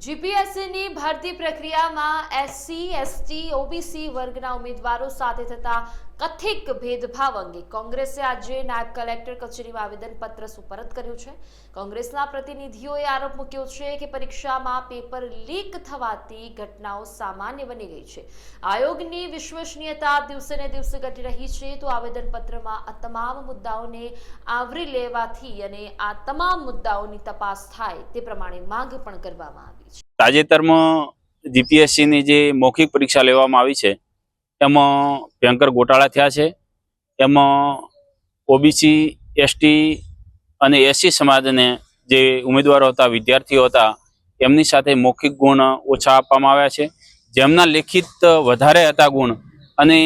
જીપીએસસીની ભરતી પ્રક્રિયામાં SC ST OBC વર્ગના ઉમેદવારો સાથે થતા કથિત ભેદભાવ અંગે કોંગ્રેસે આજે નાયબ કલેક્ટર કચેરીમાં આવેદનપત્ર સુપરત કર્યું છે. કોંગ્રેસના પ્રતિનિધિઓએ આરોપ મૂક્યો છે કે પરીક્ષામાં પેપર લીક થવાથી ઘટનાઓ સામાન્ય બની ગઈ છે. આયોગની વિશ્વસનીયતા દિવસે ને દિવસે ઘટી રહી છે તો આવેદનપત્રમાં આ તમામ મુદ્દાઓને આવરી લેવાથી અને આ તમામ મુદ્દાઓની તપાસ થાય તે પ્રમાણે માંગ પણ કરવામાં આવી છે. તાજેતરમાં જીપીએસસીની જે મૌખિક પરીક્ષા લેવામાં આવી છે એમાં ભયંકર ગોટાળા થયા છે. એમાં ઓબીસી, એસટી અને એસસી સમાજને જે ઉમેદવારો હતા, વિદ્યાર્થીઓ હતા, એમની સાથે મૌખિક ગુણ ઓછા આપવામાં આવ્યા છે. જેમના લેખિત વધારે હતા ગુણ અને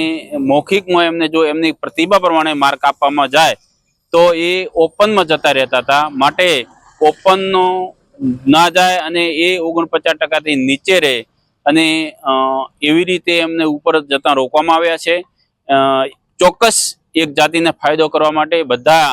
મૌખિકમાં એમને જો એમની પ્રતિભા પ્રમાણે માર્ક આપવામાં જાય, તો એ ઓપનમાં જતા રહેતા હતા. માટે ઓપનનો ના જાય અને એ ઓગણપચાસ ટકાથી નીચે રહે અને એવી રીતે એમને ઉપર જતા રોકવામાં આવ્યા છે. ચોક્કસ એક જાતિને ફાયદો કરવા માટે બધા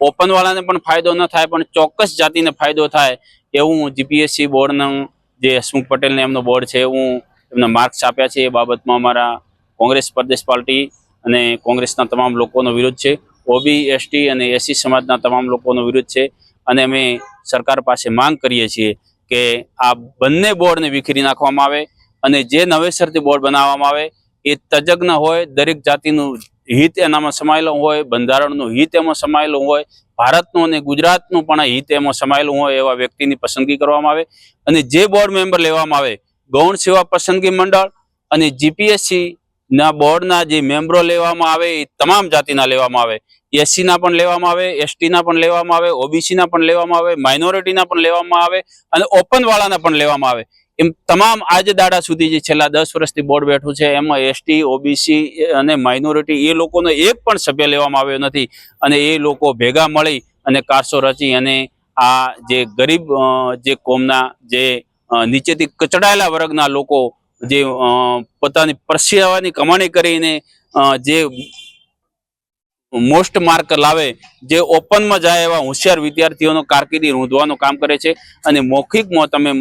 ઓપનવાળાને પણ ફાયદો ન થાય, પણ ચોક્કસ જાતિને ફાયદો થાય એવું જીપીએસસી બોર્ડનું જે હસમુખ પટેલને એમનો બોર્ડ છે, એવું એમને માર્ક્સ આપ્યા છે. એ બાબતમાં અમારા કોંગ્રેસ પ્રદેશ પાર્ટી અને કોંગ્રેસના તમામ લોકોનો વિરોધ છે. ઓબી એસટી અને એસસી સમાજના તમામ લોકોનો વિરોધ છે. અને અમે સરકાર પાસે માંગ કરીએ છીએ કે આ બંને બોર્ડને વિખેરી નાખવામાં આવે અને જે નવેસરથી બોર્ડ બનાવવામાં આવે એ તજજ્ઞ હોય, દરેક જાતિનું હિત એનામાં સમાયેલું હોય, બંધારણનું હિત એમાં સમાયેલું હોય, ભારતનું અને ગુજરાતનું પણ હિત એમાં સમાયેલું હોય એવા વ્યક્તિની પસંદગી કરવામાં આવે અને જે બોર્ડ મેમ્બર લેવામાં આવે ગૌણ સેવા પસંદગી મંડળ અને જીપીએસસી ના બોર્ડના જે મેમ્બરો લેવામાં આવે, એ તમામ જાતિના લેવામાં આવે. એસસીના પણ લેવામાં આવે એસટીના પણ લેવામાં આવે ઓબીસીના પણ લેવામાં આવે માઇનોરિટીના પણ લેવામાં આવે અને ઓપનવાળાના પણ લેવામાં આવે. એમ તમામ આજે દાડા સુધી જે છેલ્લા દસ વર્ષથી બોર્ડ બેઠું છે, એમાં એસટી ઓબીસી અને માઇનોરિટી એ લોકોનો એક પણ સભ્ય લેવામાં આવ્યો નથી. અને એ લોકો ભેગા મળી અને કારસો રચી અને આ જે ગરીબ જે કોમના જે નીચેથી કચડાયેલા વર્ગના લોકો જે પોતાની પરસેવાની કમાણી કરીને જે મોસ્ટ માર્ક લાવે, જે ઓપનમાં જાય એવા હોશિયાર વિદ્યાર્થીઓનો કારકિર્દી રૂંધવાનું કામ કરે છે અને મૌખિકમાં તમે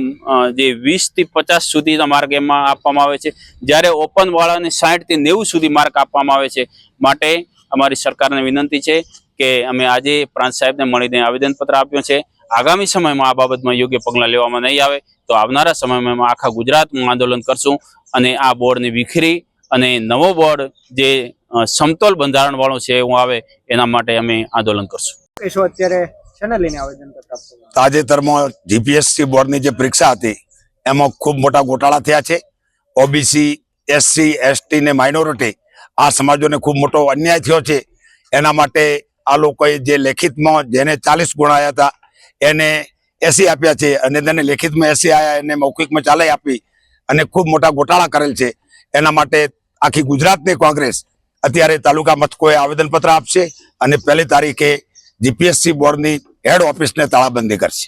જે વીસથી પચાસ સુધીના માર્ક એમાં આપવામાં આવે છે. જ્યારે ઓપન વાળાને સાઠ નેવું સુધી માર્ક આપવામાં આવે છે. માટે અમારી સરકારને વિનંતી છે કે અમે આજે પ્રાંત સાહેબને મળીને આવેદનપત્ર આપ્યું છે. આગામી સમયમાં આ બાબતમાં યોગ્ય પગલાં લેવામાં નહીં આવે તો આવનારા સમયમાં આખા ગુજરાતમાં આંદોલન કરશું અને આ બોર્ડને વિખરી અને નવો બોર્ડ જે સમતોલ બંધારણ વાળો છે એવું આવે એના માટે અમે આંદોલન કરશું. અત્યારે તાજેતરમાં જીપીએસસી બોર્ડની જે પરીક્ષા હતી એમાં ખૂબ મોટા ગોટાળા થયા છે. ઓબીસી એસસી એસટી ને માઇનોરિટી આ સમાજોને ખૂબ મોટો અન્યાય થયો છે. એના માટે આ લોકોએ જે લેખિતમાં જેને ચાલીસ ગુણ આવ્યા હતા, એને એસી આપ્યા છે અને તેને લેખિતમાં એસી આવ્યા એને મૌખિકમાં ચાલે આપી અને ખૂબ મોટા ગોટાળા કરેલ છે. એના માટે આખી ગુજરાતની કોંગ્રેસ અત્યારે તાલુકા મથકોએ આવેદનપત્ર આપશે અને પહેલી તારીખે જીપીએસસી બોર્ડની હેડ ઓફિસને તાળાબંધી કરશે.